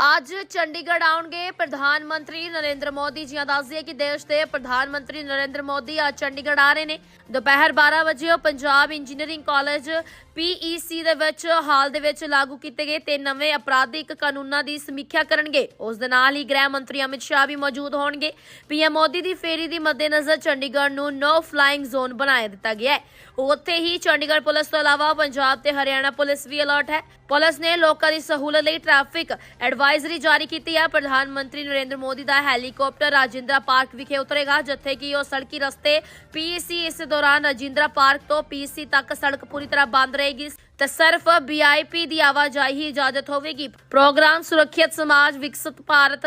ਅੱਜ ਚੰਡੀਗੜ੍ਹ ਆਉਣਗੇ। ਪ੍ਰਧਾਨ ਮੰਤਰੀ ਨਰਿੰਦਰ ਮੋਦੀ ਜੀ ਦੱਸਦੀਏ ਕਿ ਦੇਸ਼ ਦੇ ਪ੍ਰਧਾਨ ਮੰਤਰੀ ਨਰਿੰਦਰ ਮੋਦੀ ਅੱਜ ਚੰਡੀਗੜ੍ਹ ਆ ਰਹੇ ਨੇ। ਦੁਪਹਿਰ 12 ਵਜੇ ਉਹ ਪੰਜਾਬ ਇੰਜੀਨੀਅਰਿੰਗ ਕਾਲਜ PEC ਦੇ ਵਿੱਚ ਹਾਲ ਦੇ ਵਿੱਚ ਲਾਗੂ ਕੀਤੇ ਗਏ ਤੇ ਨਵੇਂ ਅਪਰਾਧਿਕ ਕਾਨੂੰਨਾਂ ਦੀ ਸਮੀਖਿਆ ਕਰਨਗੇ। ਉਸ ਦੇ ਨਾਲ ਹੀ ਗ੍ਰਹਿ ਮੰਤਰੀ ਅਮਿਤ ਸ਼ਾਹ ਵੀ ਮੌਜੂਦ ਹੋਣਗੇ। ਪੀਐਮ ਮੋਦੀ ਦੀ ਫੇਰੀ ਦੀ ਮੱਦੇਨਜ਼ਰ ਚੰਡੀਗੜ੍ਹ ਨੂੰ ਨੋ ਫਲਾਈਂਗ ਜ਼ੋਨ ਬਣਾਇਆ ਦਿੱਤਾ ਗਿਆ ਹੈ। ਉੱਥੇ ਹੀ ਚੰਡੀਗੜ੍ਹ ਪੁਲਿਸ ਤੋਂ ਇਲਾਵਾ ਪੰਜਾਬ ਤੇ ਹਰਿਆਣਾ ਪੁਲਿਸ ਵੀ ਅਲਰਟ ਹੈ। ਪੁਲਿਸ ਨੇ ਲੋਕਾਂ ਦੀ ਸਹੂਲਤ ਲਈ ਟ੍ਰੈਫਿਕ ਐਡਵਾਈਜ਼ਰੀ ਜਾਰੀ ਕੀਤੀ ਹੈ। ਪ੍ਰਧਾਨ ਮੰਤਰੀ ਨਰਿੰਦਰ ਮੋਦੀ ਦਾ ਹੈਲੀਕਾਪਟਰ ਰਾਜਿੰਦਰਾ ਪਾਰਕ ਵਿਖੇ ਉਤਰੇਗਾ, ਜਿੱਥੇ ਕਿ ਉਹ ਸੜਕੀ ਰਸਤੇ ਪੀਸੀ ਇਸ ਦੌਰਾਨ ਰਾਜਿੰਦਰਾ ਪਾਰਕ ਤੋਂ ਪੀਸੀ ਤੱਕ ਸੜਕ ਪੂਰੀ ਤਰ੍ਹਾਂ ਬੰਦ ਰਹੇਗੀ ਤੇ ਸਿਰਫ ਵੀਆਈਪੀ ਦੀ ਆਵਾਜਾਈ ਹੀ ਇਜਾਜ਼ਤ ਹੋਵੇਗੀ। ਪ੍ਰੋਗਰਾਮ ਸੁਰੱਖਿਅਤ ਸਮਾਜ ਵਿਕਸਿਤ ਭਾਰਤ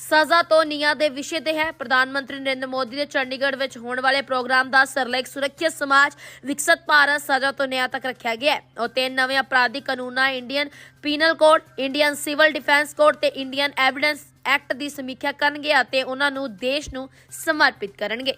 ਸਜ਼ਾ ਤੋਂ ਨਿਆਂ ਦੇ ਵਿਸ਼ੇ ਤੇ ਹੈ। ਪ੍ਰਧਾਨ ਮੰਤਰੀ ਨਰਿੰਦਰ ਮੋਦੀ ਦੇ ਚੰਡੀਗੜ੍ਹ ਵਿੱਚ ਹੋਣ ਵਾਲੇ ਪ੍ਰੋਗਰਾਮ ਦਾ ਸਰਲੇਖ ਸੁਰੱਖਿਅਤ ਸਮਾਜ ਵਿਕਸਿਤ ਭਾਰਤ ਸਜ਼ਾ ਤੋਂ ਨਿਆਂ ਤੱਕ ਰੱਖਿਆ ਗਿਆ ਹੈ। ਉਹ ਤਿੰਨ ਨਵੇਂ ਅਪਰਾਧਿਕ ਕਾਨੂੰਨਾਂ, Indian penal code, Indian civil defence code ਤੇ ਇੰਡੀਅਨ ਐਵੀਡੈਂਸ ਐਕਟ ਦੀ ਸਮੀਖਿਆ ਕਰਨਗੇ ਅਤੇ ਉਹਨਾਂ ਨੂੰ ਦੇਸ਼ ਨੂੰ ਸਮਰਪਿਤ ਕਰਨਗੇ।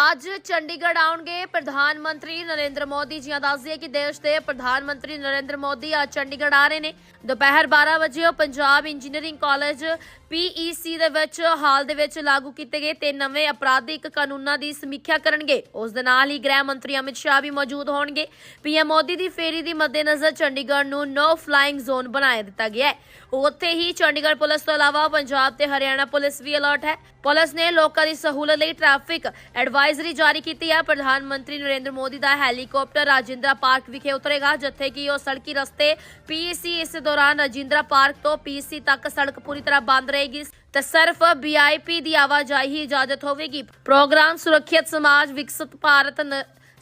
ਅੱਜ ਚੰਡੀਗੜ੍ਹ ਆਉਣਗੇ ਪ੍ਰਧਾਨ ਮੰਤਰੀ ਨਰਿੰਦਰ ਮੋਦੀ। ਜੀ ਦੱਸਦੀਏ ਕਿ ਦੇਸ਼ ਦੇ ਪ੍ਰਧਾਨ ਮੰਤਰੀ ਨਰਿੰਦਰ ਮੋਦੀ ਅੱਜ ਚੰਡੀਗੜ੍ਹ ਆ ਰਹੇ ਨੇ। ਦੁਪਹਿਰ 12 ਵਜੇ ਉਹ ਪੰਜਾਬ ਇੰਜੀਨੀਅਰਿੰਗ ਕਾਲਜ PEC ਦੇ ਵਿੱਚ ਹਾਲ ਦੇ ਵਿੱਚ ਲਾਗੂ ਕੀਤੇ ਗਏ ਤੇ ਨਵੇਂ ਅਪਰਾਧਿਕ ਕਾਨੂੰਨਾਂ ਦੀ ਸਮੀਖਿਆ ਕਰਨਗੇ। ਉਸ ਦੇ ਨਾਲ ਹੀ ਗ੍ਰਹਿ ਮੰਤਰੀ ਅਮਿਤ ਸ਼ਾਹ ਵੀ ਮੌਜੂਦ ਹੋਣਗੇ। ਪੀਐਮ ਮੋਦੀ ਦੀ ਫੇਰੀ ਦੀ ਮੱਦੇਨਜ਼ਰ ਚੰਡੀਗੜ੍ਹ ਨੂੰ ਨੋ ਫਲਾਈਂਗ ਜ਼ੋਨ ਬਣਾਇਆ ਦਿੱਤਾ ਗਿਆ ਹੈ। ਉੱਥੇ ਹੀ ਚੰਡੀਗੜ੍ਹ ਪੁਲਿਸ ਤੋਂ ਇਲਾਵਾ ਪੰਜਾਬ ਤੇ ਹਰਿਆਣਾ ਪੁਲਿਸ ਵੀ ਅਲਰਟ ਹੈ। ਪੁਲਿਸ ਨੇ ਲੋਕਾਂ ਦੀ ਸਹੂਲਤ ਲਈ ਟ੍ਰੈਫਿਕ ਐਡਵਾਈਜ਼ਰੀ ਜਾਰੀ ਕੀਤੀ ਹੈ। ਪ੍ਰਧਾਨ ਮੰਤਰੀ ਨਰਿੰਦਰ ਮੋਦੀ ਦਾ ਹੈਲੀਕਾਪਟਰ ਰਾਜਿੰਦਰਾ ਪਾਰਕ ਵਿਖੇ ਉਤਰੇਗਾ, ਜਿੱਥੇ ਕਿ ਉਹ ਸੜਕੀ ਰਸਤੇ ਪੀਸੀ ਇਸ ਦੌਰਾਨ ਰਾਜਿੰਦਰਾ ਪਾਰਕ ਤੋਂ ਪੀਸੀ ਤੱਕ ਸੜਕ ਪੂਰੀ ਤਰ੍ਹਾਂ ਬੰਦ ਰਹੇਗੀ ਤੇ ਸਿਰਫ ਵੀਆਈਪੀ ਦੀ ਆਵਾਜਾਈ ਹੀ ਇਜਾਜ਼ਤ ਹੋਵੇਗੀ। ਪ੍ਰੋਗਰਾਮ ਸੁਰੱਖਿਅਤ ਸਮਾਜ ਵਿਕਸਿਤ ਭਾਰਤ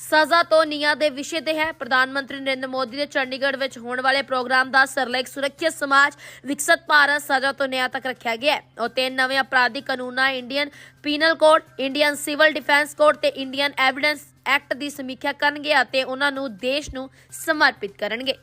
ਸਜ਼ਾ ਤੋਂ ਨਿਆਂ ਦੇ ਵਿਸ਼ੇ ਤੇ ਹੈ। ਪ੍ਰਧਾਨ ਮੰਤਰੀ ਨਰਿੰਦਰ ਮੋਦੀ ਦੇ ਚੰਡੀਗੜ੍ਹ ਵਿੱਚ ਹੋਣ ਵਾਲੇ ਪ੍ਰੋਗਰਾਮ ਦਾ ਸਰਲੇਖ ਸੁਰੱਖਿਅਤ ਸਮਾਜ ਵਿਕਸਿਤ ਭਾਰਤ ਸਜ਼ਾ ਤੋਂ ਨਿਆਂ ਤੱਕ ਰੱਖਿਆ ਗਿਆ ਹੈ। ਉਹ ਤਿੰਨ ਨਵੇਂ ਅਪਰਾਧਿਕ ਕਾਨੂੰਨਾਂ, Indian penal code, Indian civil defence code ਤੇ ਇੰਡੀਅਨ ਐਵੀਡੈਂਸ ਐਕਟ ਦੀ ਸਮੀਖਿਆ ਕਰਨਗੇ ਅਤੇ ਉਹਨਾਂ ਨੂੰ ਦੇਸ਼ ਨੂੰ ਸਮਰਪਿਤ ਕਰਨਗੇ।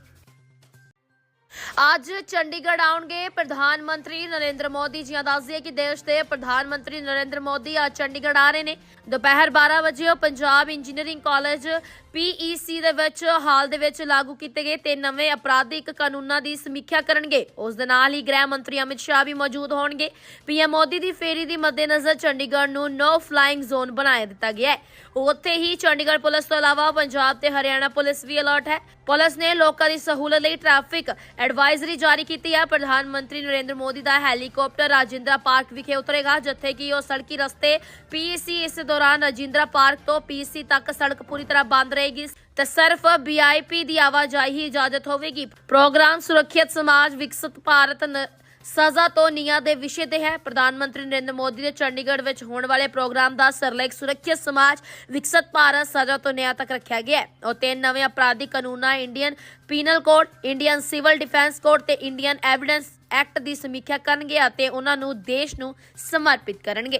ਅੱਜ ਚੰਡੀਗੜ੍ਹ ਆਉਣਗੇ ਪ੍ਰਧਾਨ ਮੰਤਰੀ ਨਰਿੰਦਰ ਮੋਦੀ ਜੀ। ਦੱਸਦੀਏ ਕਿ ਦੇਸ਼ ਦੇ ਪ੍ਰਧਾਨ ਮੰਤਰੀ ਨਰਿੰਦਰ ਮੋਦੀ ਅੱਜ ਚੰਡੀਗੜ੍ਹ ਆ ਰਹੇ ਨੇ। ਦੁਪਹਿਰ 12 ਵਜੇ ਪੰਜਾਬ ਇੰਜੀਨੀਅਰਿੰਗ ਕਾਲਜ PEC ਦੇ ਵਿੱਚ ਹਾਲ ਦੇ ਵਿੱਚ ਲਾਗੂ ਕੀਤੇ ਗਏ ਤੇ ਨਵੇਂ ਅਪਰਾਧਿਕ ਕਾਨੂੰਨਾਂ ਦੀ ਸਮੀਖਿਆ ਕਰਨਗੇ। ਉਸ ਦੇ ਨਾਲ ਹੀ ਗ੍ਰਹਿ ਮੰਤਰੀ ਅਮਿਤ ਸ਼ਾਹ ਵੀ ਮੌਜੂਦ ਹੋਣਗੇ। ਪੀਐਮ ਮੋਦੀ ਦੀ ਫੇਰੀ ਦੀ ਮੱਦੇਨਜ਼ਰ ਚੰਡੀਗੜ੍ਹ ਨੂੰ ਨੋ ਫਲਾਈਂਗ ਜ਼ੋਨ ਬਣਾਇਆ ਦਿੱਤਾ ਗਿਆ ਹੈ। ਉੱਥੇ ਹੀ ਚੰਡੀਗੜ੍ਹ ਪੁਲਿਸ ਤੋਂ ਇਲਾਵਾ ਪੰਜਾਬ ਤੇ ਹਰਿਆਣਾ ਪੁਲਿਸ ਵੀ ਅਲਰਟ ਹੈ। ਪੁਲਿਸ ਨੇ ਲੋਕਾਂ ਦੀ ਸਹੂਲਤ ਲਈ ਟ੍ਰੈਫਿਕ ਐਡਵਾਈਜ਼ਰੀ ਜਾਰੀ ਕੀਤੀ ਹੈ। ਪ੍ਰਧਾਨ ਮੰਤਰੀ ਨਰਿੰਦਰ ਮੋਦੀ ਦਾ ਹੈਲੀਕਾਪਟਰ ਰਾਜਿੰਦਰਾ ਪਾਰਕ ਵਿਖੇ ਉਤਰੇਗਾ, ਜਿੱਥੇ ਕਿ ਉਹ ਸੜਕੀ ਰਸਤੇ ਪੀਸੀ ਇਸ ਦੌਰਾਨ ਰਾਜਿੰਦਰਾ ਪਾਰਕ ਤੋਂ ਪੀਸੀ ਤੱਕ ਸੜਕ ਪੂਰੀ ਤਰ੍ਹਾਂ ਬੰਦ ਰਹੇਗੀ ਤੇ ਸਿਰਫ ਵੀਆਈਪੀ ਦੀ ਆਵਾਜਾਈ ਹੀ ਇਜਾਜ਼ਤ ਹੋਵੇਗੀ। ਪ੍ਰੋਗਰਾਮ ਸੁਰੱਖਿਅਤ ਸਮਾਜ, ਵਿਕਸਿਤ ਭਾਰਤ ਸਜ਼ਾ ਤੋਂ ਨਿਆਂ ਦੇ ਵਿਸ਼ੇ ਤੇ ਹੈ। ਪ੍ਰਧਾਨ ਮੰਤਰੀ ਨਰਿੰਦਰ ਮੋਦੀ ਦੇ ਚੰਡੀਗੜ੍ਹ ਵਿੱਚ ਹੋਣ ਵਾਲੇ ਪ੍ਰੋਗਰਾਮ ਦਾ ਸਰਲੇਖ ਸੁਰੱਖਿਅਤ ਸਮਾਜ ਵਿਕਸਿਤ ਭਾਰਤ ਸਜ਼ਾ ਤੋਂ ਨਿਆਂ ਤੱਕ ਰੱਖਿਆ ਗਿਆ ਹੈ। ਉਹ ਤਿੰਨ ਨਵੇਂ ਅਪਰਾਧਿਕ ਕਾਨੂੰਨਾਂ, Indian penal code, Indian civil defence code ਤੇ ਇੰਡੀਅਨ ਐਵੀਡੈਂਸ ਐਕਟ ਦੀ ਸਮੀਖਿਆ ਕਰਨਗੇ ਅਤੇ ਉਹਨਾਂ ਨੂੰ ਦੇਸ਼ ਨੂੰ ਸਮਰਪਿਤ ਕਰਨਗੇ।